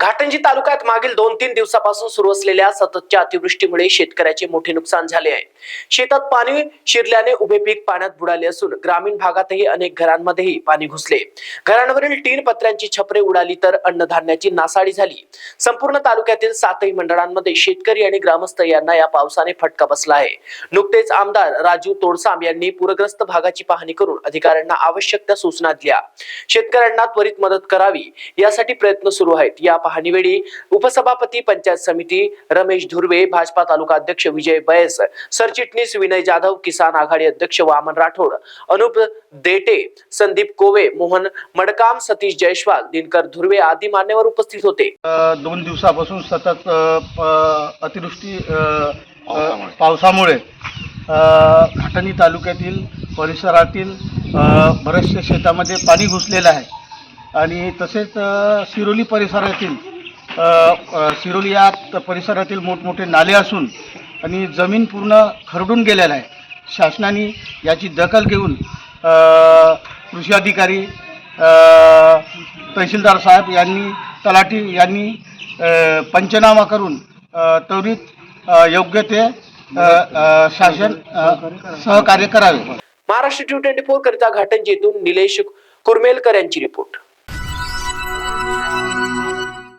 घाटंजी तालुक्यात मागील दोन तीन दिवसापासून सुरू असलेल्या सततच्या अतिवृष्टीमुळे शेतकऱ्याचे मोठे नुकसान झाले आहे. शेतात पाणी शिरल्याने उभे पीक पाण्यात बुडाले असून ग्रामीण भागातही अनेक घरांमध्येही पाणी घुसले. घरांवरील टीन पत्र्यांची छपरे उडाली तर अन्नधान्याची नासाडी झाली. संपूर्ण तालुक्यातील सातही मंडळांमध्ये शेतकरी आणि ग्रामस्थ यांना या पावसाने फटका बसला आहे. नुकतेच आमदार राजू तोडसाम यांनी पूरग्रस्त भागाची पाहणी करून अधिकाऱ्यांना आवश्यक त्या सूचना दिल्या. शेतकऱ्यांना त्वरित मदत करावी यासाठी प्रयत्न सुरू आहेत. या पाहणीवेळी उपसभापती पंचायत समिती रमेश धुर्वे भाजपा तालुका अध्यक्ष विजय बैस सरचिटणीस विनय जाधव किसान आघाडी अध्यक्ष वामन राठोड अनुप देटे संदीप कोवे मोहन मडकाम सतीश जयस्वाल दिनकर धुर्वे आदी मान्यवर उपस्थित होते. दोन दिवसापासून सतत अतिवृष्टी पावसामुळे. अ, घाटणी तालुक्यातील परिसरातील अ, बऱ्याचशा शेतामध्ये पाणी घुसलेलं आहे. आणि तसेच सिरोली परिसरातील सिरोली या परिसरातील मोठमोठे नाले असून आणि जमीन पूर्ण खरडून गेलेलं आहे. शासनाने याची दखल घेऊन कृषी अधिकारी तहसीलदार साहेब यांनी तलाठी यांनी पंचनामा करून त्वरित योग्य ते शासन सहकार्य करावे. महाराष्ट्र ट्वेंटी फोर करिता घाटंजीतून निलेश कुरमेलकर यांची रिपोर्ट. 啊。